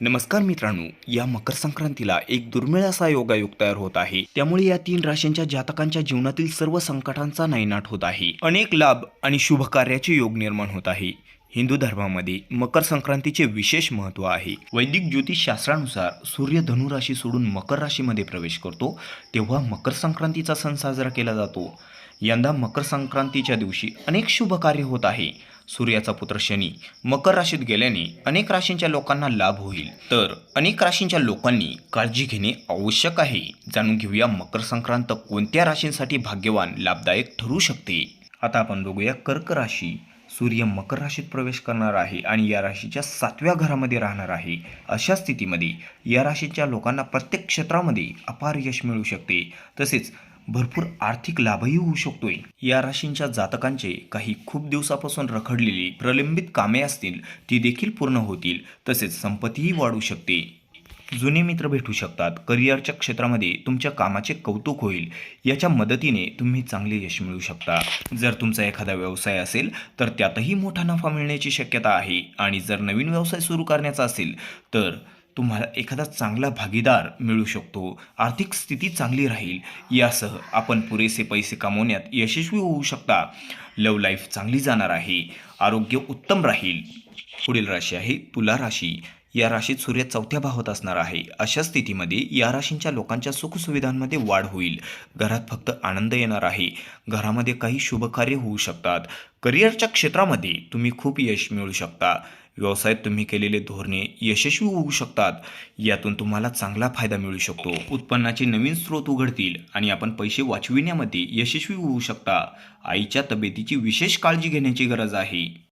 नमस्कार मित्रांनो या मकर संक्रांतीला एक दुर्मिळ असा योगायोग तयार होत आहे. त्यामुळे या तीन राशींच्या जातकांच्या जीवनातील सर्व संकटांचा नायनाट होत आहे. अनेक लाभ आणि शुभ कार्याचे योग निर्माण होत आहे. हिंदू धर्मामध्ये मकर संक्रांतीचे विशेष महत्त्व आहे. वैदिक ज्योतिष शास्त्रानुसार सूर्य धनु राशी सोडून मकर राशीमध्ये प्रवेश करतो तेव्हा मकर संक्रांतीचा सण साजरा केला जातो. यंदा मकर संक्रांतीच्या दिवशी अनेक शुभ कार्य होत आहे. सूर्याचा पुत्र शनी मकर राशीत गेल्याने अनेक राशींच्या लोकांना लाभ होईल. तर अनेक राशींच्या लोकांनी काळजी घेणे आवश्यक आहे. जाणून घेऊया मकर संक्रांत कोणत्या राशींसाठी भाग्यवान लाभदायक ठरू शकते? आता आपण बघूया कर्क राशी. सूर्य मकर राशीत प्रवेश करणार आहे आणि या राशीच्या सातव्या घरामध्ये राहणार आहे. अशा स्थितीमध्ये या राशीच्या लोकांना प्रत्येक क्षेत्रामध्ये अपार यश मिळू शकते. तसेच भरपूर आर्थिक लाभही होऊ शकतोय. या राशींच्या जातकांचे काही खूप दिवसापासून रखडलेली प्रलंबित कामे असतील ती देखील पूर्ण होतील तसेच संपत्तीही वाढू शकते. जुने मित्र भेटू शकतात. करिअरच्या क्षेत्रामध्ये तुमच्या कामाचे कौतुक होईल. याच्या मदतीने तुम्ही चांगले यश मिळवू शकता. जर तुमचा एखादा व्यवसाय असेल तर त्यातही मोठा नफा मिळण्याची शक्यता आहे. आणि जर नवीन व्यवसाय सुरू करण्याचा असेल तर तुम्हाला एखादा चांगला भागीदार मिळू शकतो. आर्थिक स्थिती चांगली राहील. यासह आपण पुरेसे पैसे कमवण्यात यशस्वी होऊ शकता. लव लाईफ चांगली जाणार आहे. आरोग्य उत्तम राहील. पुढील राशी आहे तुला राशी. या राशीत सूर्य चौथ्या भावात असणार आहे. अशा स्थितीमध्ये या राशींच्या लोकांच्या सुखसुविधांमध्ये वाढ होईल. घरात फक्त आनंद येणार आहे. घरामध्ये काही शुभकार्य होऊ शकतात. करिअरच्या क्षेत्रामध्ये तुम्ही खूप यश मिळू शकता. व्यवसायात तुम्ही केलेले धोरणे यशस्वी होऊ शकतात. यातून तुम्हाला चांगला फायदा मिळू शकतो. उत्पन्नाचे नवीन स्रोत उघडतील आणि आपण पैसे वाचविण्यामध्ये यशस्वी होऊ शकता. आईच्या तब्येतीची विशेष काळजी घेण्याची गरज आहे.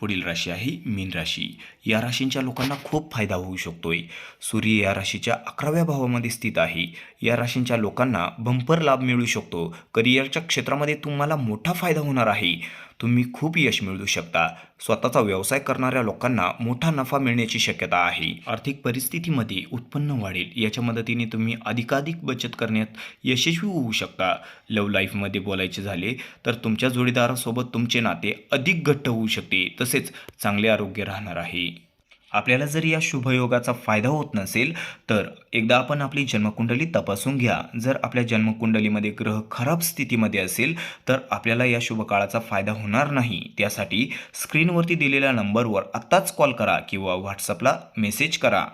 पुढील राशी आहे मीन राशी. या राशींच्या लोकांना खूप फायदा होऊ शकतोय. सूर्य या राशीच्या अकराव्या भावामध्ये स्थित आहे. या राशींच्या लोकांना बंपर लाभ मिळू शकतो. करिअरच्या क्षेत्रामध्ये तुम्हाला मोठा फायदा होणार आहे. तुम्ही खूप यश मिळवू शकता. स्वतःचा व्यवसाय करणाऱ्या लोकांना मोठा नफा मिळण्याची शक्यता आहे. आर्थिक परिस्थितीमध्ये उत्पन्न वाढेल. याच्या मदतीने तुम्ही अधिकाधिक बचत करण्यात यशस्वी होऊ शकता. लव लाईफमध्ये बोलायचे झाले तर तुमच्या जोडीदारासोबत तुमचे नाते अधिक घट्ट होऊ शकते. तसेच चांगले आरोग्य राहणार आहे. आपल्याला जर या शुभयोगाचा फायदा होत नसेल तर एकदा आपण आपली जन्मकुंडली तपासून घ्या. जर आपल्या जन्मकुंडलीमध्ये ग्रह खराब स्थितीमध्ये असेल तर आपल्याला या शुभकाळाचा फायदा होणार नाही. त्यासाठी स्क्रीनवरती दिलेल्या नंबरवर आत्ताच कॉल करा किंवा व्हॉट्सअपला मेसेज करा.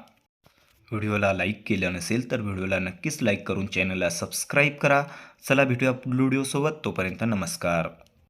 व्हिडिओला लाईक केलं नसेल तर व्हिडिओला नक्कीच लाईक करून चॅनलला सबस्क्राईब करा. चला भेटूया व्हिडिओसोबत. तोपर्यंत नमस्कार.